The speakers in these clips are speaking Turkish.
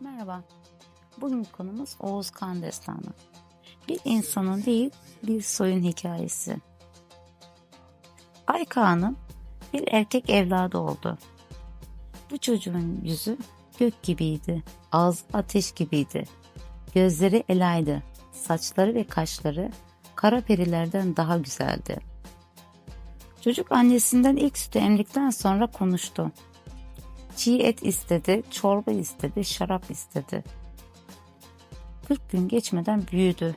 Merhaba. Bugün konumuz Oğuz Kan Destanı. Bir insanın değil, bir soyun hikayesi. Ay Kağan'ın bir erkek evladı oldu. Bu çocuğun yüzü gök gibiydi, ağzı ateş gibiydi. Gözleri elaydı, saçları ve kaşları kara perilerden daha güzeldi. Çocuk annesinden ilk sütü emdikten sonra konuştu. Çiğ et istedi, çorba istedi, şarap istedi. 40 gün geçmeden büyüdü.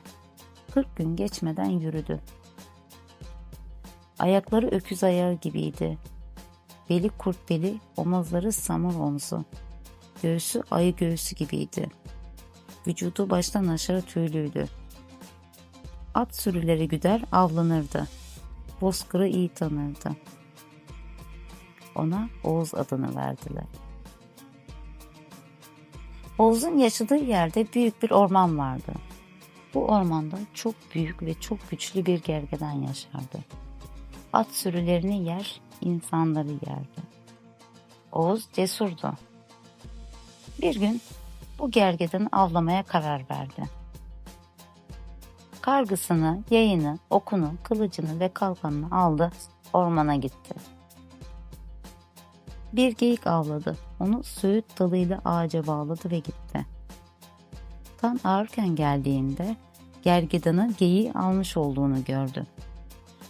40 gün geçmeden yürüdü. Ayakları öküz ayağı gibiydi. Beli kurt beli, omuzları samur omuzu. Göğsü ayı göğsü gibiydi. Vücudu baştan aşağı tüylüydü. At sürüleri güder avlanırdı. Bozkır'ı iyi tanırdı. Ona Oğuz adını verdiler. Oğuz'un yaşadığı yerde büyük bir orman vardı. Bu ormanda çok büyük ve çok güçlü bir gergedan yaşardı. At sürülerini yer, insanları yerdi. Oğuz cesurdu. Bir gün bu gergedanı avlamaya karar verdi. Kargısını, yayını, okunu, kılıcını ve kalkanını aldı, ormana gitti. Bir geyik avladı. Onu söğüt dalıyla ağaca bağladı ve gitti. Tam ağırken geldiğinde gergedanın geyiği almış olduğunu gördü.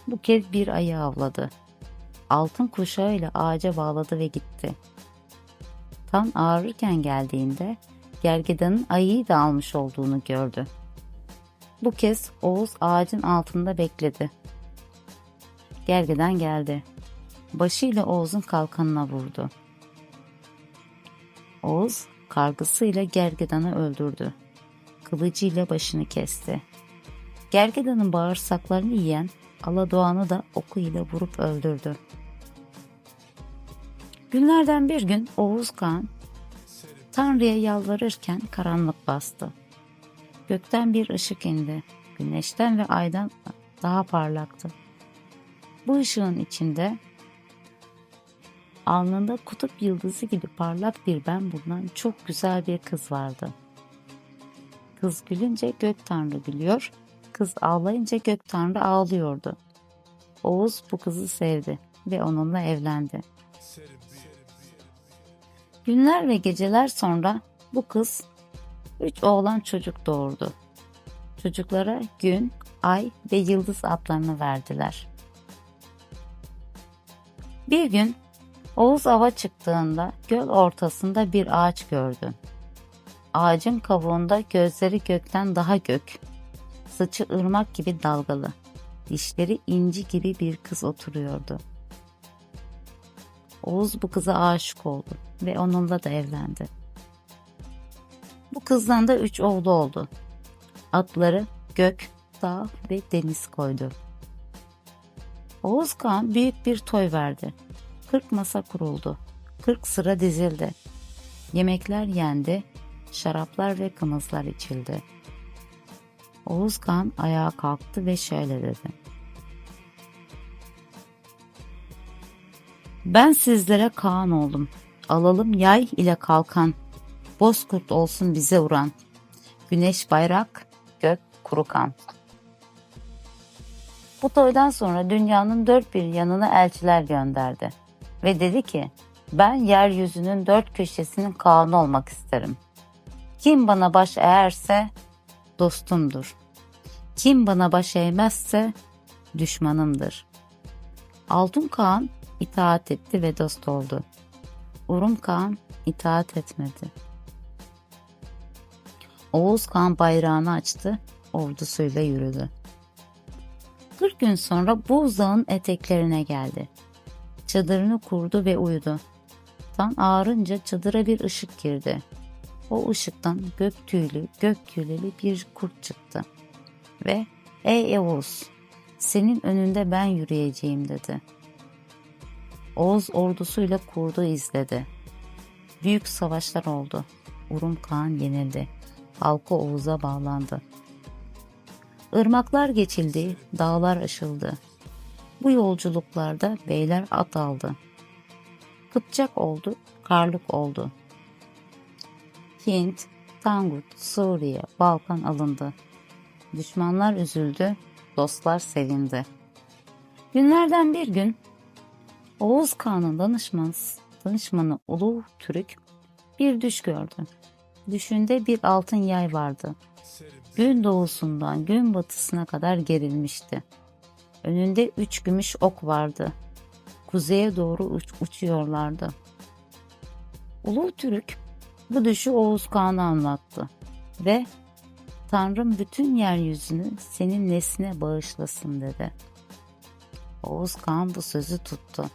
Bu kez bir ayı avladı. Altın kuşağıyla ağaca bağladı ve gitti. Tam ağrırken geldiğinde gergedanın ayıyı da almış olduğunu gördü. Bu kez Oğuz ağacın altında bekledi. Gergedan geldi başıyla Oğuz'un kalkanına vurdu. Oğuz kargısıyla gergedanı öldürdü. Kılıcıyla başını kesti. Gergedanın bağırsaklarını yiyen Aladoğan'ı da okuyla vurup öldürdü. Günlerden bir gün Oğuz Kağan Tanrı'ya yalvarırken karanlık bastı. Gökten bir ışık indi. Güneşten ve aydan daha parlaktı. Bu ışığın içinde Alnında kutup yıldızı gibi parlak bir ben bulunan çok güzel bir kız vardı. Kız gülünce gök tanrı gülüyor, kız ağlayınca gök tanrı ağlıyordu. Oğuz bu kızı sevdi ve onunla evlendi. Günler ve geceler sonra bu kız üç oğlan çocuk doğurdu. Çocuklara gün, ay ve yıldız adlarını verdiler. Bir gün Oğuz ava çıktığında göl ortasında bir ağaç gördü. Ağacın kavuğunda gözleri gökten daha gök, saçı ırmak gibi dalgalı, dişleri inci gibi bir kız oturuyordu. Oğuz bu kıza aşık oldu ve onunla da evlendi. Bu kızdan da üç oğlu oldu. Adları Gök, Dağ ve Deniz koydu. Oğuz Kağan büyük bir toy verdi 40 masa kuruldu. 40 sıra dizildi. Yemekler yendi, şaraplar ve kımızlar içildi. Oğuz Kağan ayağa kalktı ve şöyle dedi. Ben sizlere Kaan oldum. Alalım yay ile kalkan. Bozkurt olsun bize uğran. Güneş bayrak, gök kurukan. Bu toydan sonra dünyanın dört bir yanına elçiler gönderdi ve dedi ki ben yeryüzünün dört köşesinin Kaan'ı olmak isterim. Kim bana baş eğerse dostumdur. Kim bana baş eğmezse düşmanımdır. Altın Kaan itaat etti ve dost oldu. Urum Kaan itaat etmedi. Oğuz Kağan bayrağını açtı, ordusuyla yürüdü. 40 gün sonra Buzdağ'ın eteklerine geldi. Çadırını kurdu ve uyudu. Tan ağrınca çadıra bir ışık girdi. O ışıktan gök tüylü, gök küreli bir kurt çıktı. Ve ''Ey Oğuz, senin önünde ben yürüyeceğim.'' dedi. Oğuz ordusuyla kurdu izledi. Büyük savaşlar oldu. Urum Kağan yenildi. Halkı Oğuz'a bağlandı. Irmaklar geçildi, dağlar aşıldı. Bu yolculuklarda beyler at aldı. Kıpçak oldu, karlık oldu. Hint, Tangut, Suriye, Balkan alındı. Düşmanlar üzüldü, dostlar sevindi. Günlerden bir gün Oğuz Kağan'ın danışman, danışmanı Ulu Türk bir düş gördü. Düşünde bir altın yay vardı. Gün doğusundan gün batısına kadar gerilmişti. Önünde üç gümüş ok vardı. Kuzeye doğru uç- uçuyorlardı. Ulu Türk bu düşü Oğuz Kağan'a anlattı ve Tanrım bütün yeryüzünü senin nesline bağışlasın dedi. Oğuz Kağan bu sözü tuttu.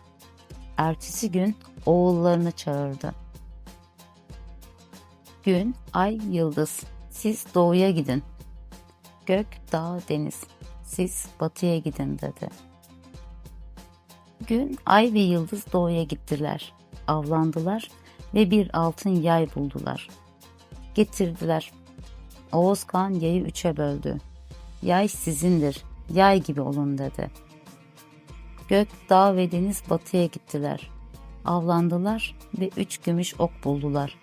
Ertesi gün oğullarını çağırdı. Gün, ay, yıldız. Siz doğuya gidin. Gök, dağ, deniz. Siz batıya gidin dedi. Gün, ay ve yıldız doğuya gittiler. Avlandılar ve bir altın yay buldular. Getirdiler. Oğuz Kağan yayı üçe böldü. Yay sizindir, yay gibi olun dedi. Gök, dağ ve deniz batıya gittiler. Avlandılar ve üç gümüş ok buldular.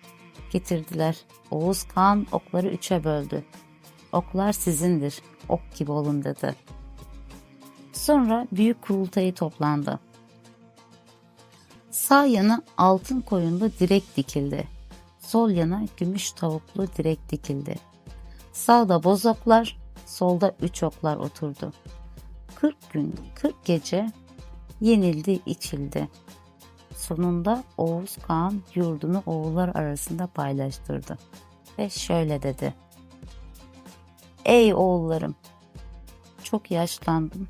Getirdiler. Oğuz Kağan okları üçe böldü. Oklar sizindir, ok gibi olun dedi. Sonra büyük kurultayı toplandı. Sağ yana altın koyunlu direk dikildi. Sol yana gümüş tavuklu direk dikildi. Sağda boz oklar, solda üç oklar oturdu. Kırk gün, kırk gece yenildi, içildi. Sonunda Oğuz Kağan yurdunu oğullar arasında paylaştırdı. Ve şöyle dedi. Ey oğullarım! Çok yaşlandım,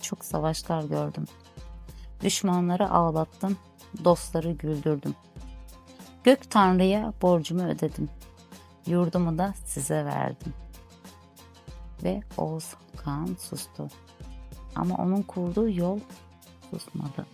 çok savaşlar gördüm. Düşmanları ağlattım, dostları güldürdüm. Gök Tanrı'ya borcumu ödedim. Yurdumu da size verdim. Ve Oğuz Kağan sustu. Ama onun kurduğu yol susmadı.